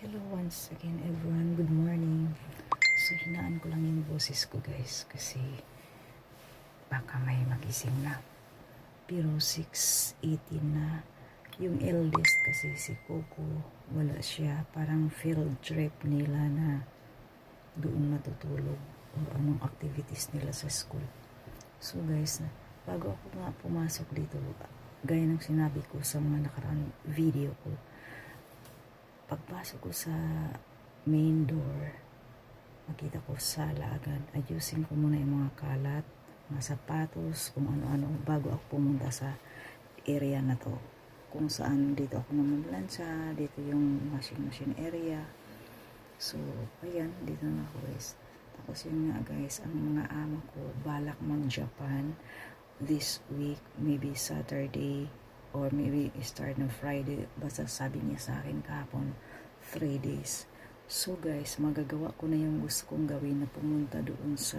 Hello once again everyone, good morning. So hinaan ko lang yung boses ko guys kasi baka may magising na. Pero 6.18 na. Yung eldest kasi si Coco, wala siya. Parang field trip nila na doon matutulog o anong activities nila sa school. So guys, bago ako nga pumasok dito, gaya ng sinabi ko sa mga nakaraan video ko, pagpasok ko sa main door, makita ko sala agad. Ayusin ko muna yung mga kalat, mga sapatos, kung ano-ano, bago ako pumunta sa area na to. Kung saan dito ako namamlansya, dito yung washing machine area. So, ayan, dito na ako guys. Tapos yun nga guys, ang mga ama ko, balak mag-Japan this week, maybe Saturday, or maybe start na Friday. Basta sabi niya sa akin kahapon, 3 days. So guys, magagawa ko na yung gusto kong gawin na pumunta doon sa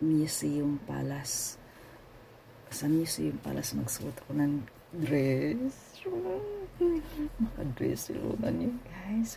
Museum Palace. Sa Museum Palace, magsuot ako ng dress. Maka-dress si Luna niyo, guys.